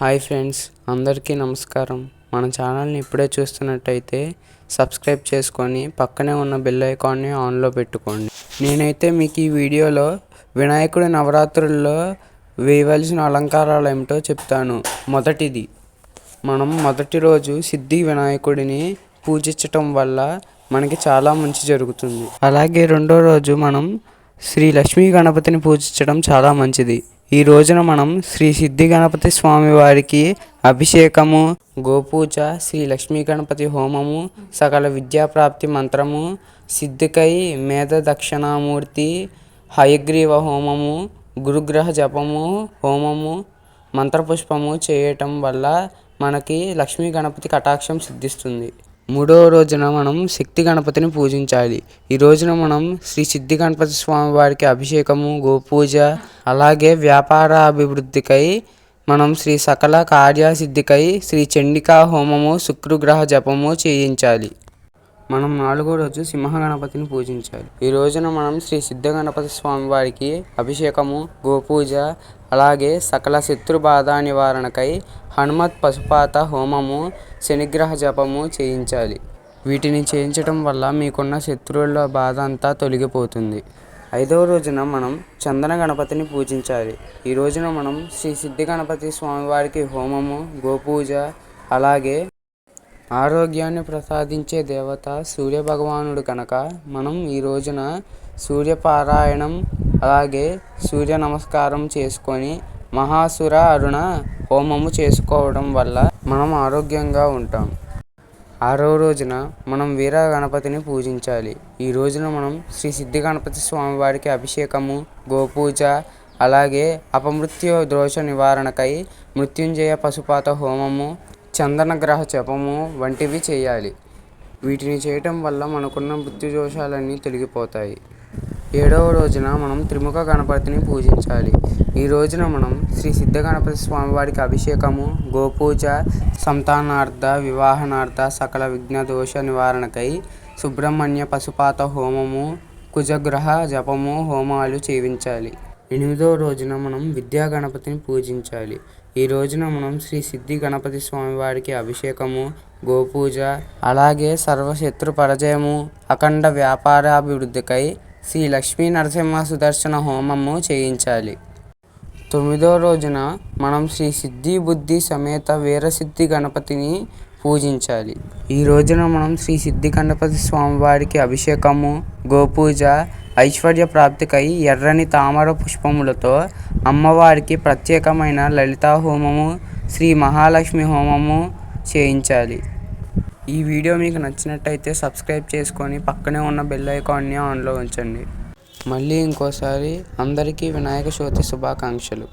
Hi friends అందరికీ నమస్కారం. మన ఛానల్ని ఇప్పుడే చూస్తున్నట్టయితే సబ్స్క్రైబ్ చేసుకొని పక్కనే ఉన్న బెల్ ఐకాన్ని ఆన్లో పెట్టుకోండి. నేనైతే మీకు ఈ వీడియోలో వినాయకుడి నవరాత్రుల్లో వేయవలసిన అలంకారాలు ఏమిటో చెప్తాను. మొదటిది మనం మొదటి రోజు సిద్ధి వినాయకుడిని పూజించటం వల్ల మనకి చాలా మంచి జరుగుతుంది. అలాగే రెండో రోజు మనం శ్రీ లక్ష్మీ గణపతిని పూజించడం చాలా మంచిది. ఈ రోజున మనం శ్రీ సిద్ధి గణపతి స్వామి వారికి అభిషేకము గోపూజ శ్రీ లక్ష్మీ గణపతి హోమము సకల విద్యాప్రాప్తి మంత్రము సిద్ధికై మేధ దక్షిణామూర్తి హయగ్రీవ హోమము గురుగ్రహ జపము హోమము మంత్రపుష్పము చేయటం వల్ల మనకి లక్ష్మీ గణపతి కటాక్షం సిద్ధిస్తుంది. మూడవ రోజున మనం శక్తి గణపతిని పూజించాలి. ఈ రోజున మనం శ్రీ సిద్ధి గణపతి స్వామి వారికి అభిషేకము గోపూజ అలాగే వ్యాపార అభివృద్ధికై మనం శ్రీ సకల కార్యసిద్ధికై శ్రీ చండికా హోమము శుక్రగ్రహ జపము చేయించాలి. మనం నాలుగో రోజు సింహ గణపతిని పూజించాలి. ఈ రోజున మనం శ్రీ సిద్ధ గణపతి స్వామి వారికి అభిషేకము గోపూజ అలాగే సకల శత్రు బాధ నివారణకై హనుమత్ పశుపాత హోమము శనిగ్రహ జపము చేయించాలి. వీటిని చేయించడం వల్ల మీకున్న శత్రువుల బాధ అంతా తొలగిపోతుంది. ఐదవ రోజున మనం చందన గణపతిని పూజించాలి. ఈ రోజున మనం శ్రీ సిద్ధి గణపతి స్వామివారికి హోమము గోపూజ అలాగే ఆరోగ్యాన్ని ప్రసాదించే దేవత సూర్య భగవానుడు కనుక మనం ఈ రోజున సూర్యపారాయణం అలాగే సూర్య నమస్కారం చేసుకొని మహాసుర అరుణ హోమము చేసుకోవడం వల్ల మనం ఆరోగ్యంగా ఉంటాం. ఆరో రోజున మనం వీర గణపతిని పూజించాలి. ఈ రోజున మనం శ్రీ సిద్ధి గణపతి స్వామి వారికి అభిషేకము గోపూజ అలాగే అపమృత్యు దోష నివారణకై మృత్యుంజయ పశుపాత హోమము చందన గ్రహ జపము వంటివి చేయాలి. వీటిని చేయటం వల్ల మనకున్న మృత్యు దోషాలన్నీ తొలగిపోతాయి. ఏడవ రోజున మనం త్రిముఖ గణపతిని పూజించాలి. ఈ రోజున మనం శ్రీ సిద్ధ గణపతి స్వామివారికి అభిషేకము గోపూజ సంతానార్థ వివాహనార్థ సకల విఘ్న దోష నివారణకై సుబ్రహ్మణ్య పశుపాత హోమము కుజగ్రహ జపము హోమాలు చేయించాలి. ఎనిమిదవ రోజున మనం విద్యా గణపతిని పూజించాలి. ఈ రోజున మనం శ్రీ సిద్ధి గణపతి స్వామివారికి అభిషేకము గోపూజ అలాగే సర్వశత్రు పరజయము అఖండ వ్యాపారాభివృద్ధికై శ్రీ లక్ష్మీ నరసింహ సుదర్శన హోమము చేయించాలి. తొమ్మిదో రోజున మనం శ్రీ సిద్ధి బుద్ధి సమేత వీరసిద్ధి గణపతిని పూజించాలి. ఈ రోజున మనం శ్రీ సిద్ధి గణపతి స్వామివారికి అభిషేకము గోపూజ ఐశ్వర్య ప్రాప్తికై ఎర్రని తామర పుష్పములతో అమ్మవారికి ప్రత్యేకమైన లలితా హోమము శ్రీ మహాలక్ష్మి హోమము చేయించాలి. ఈ వీడియో మీకు నచ్చినట్టయితే సబ్స్క్రైబ్ చేసుకొని పక్కనే ఉన్న బెల్ ఐకాన్ని ఆన్లో ఉంచండి. మళ్ళీ ఇంకోసారి అందరికీ వినాయక చవితి శుభాకాంక్షలు.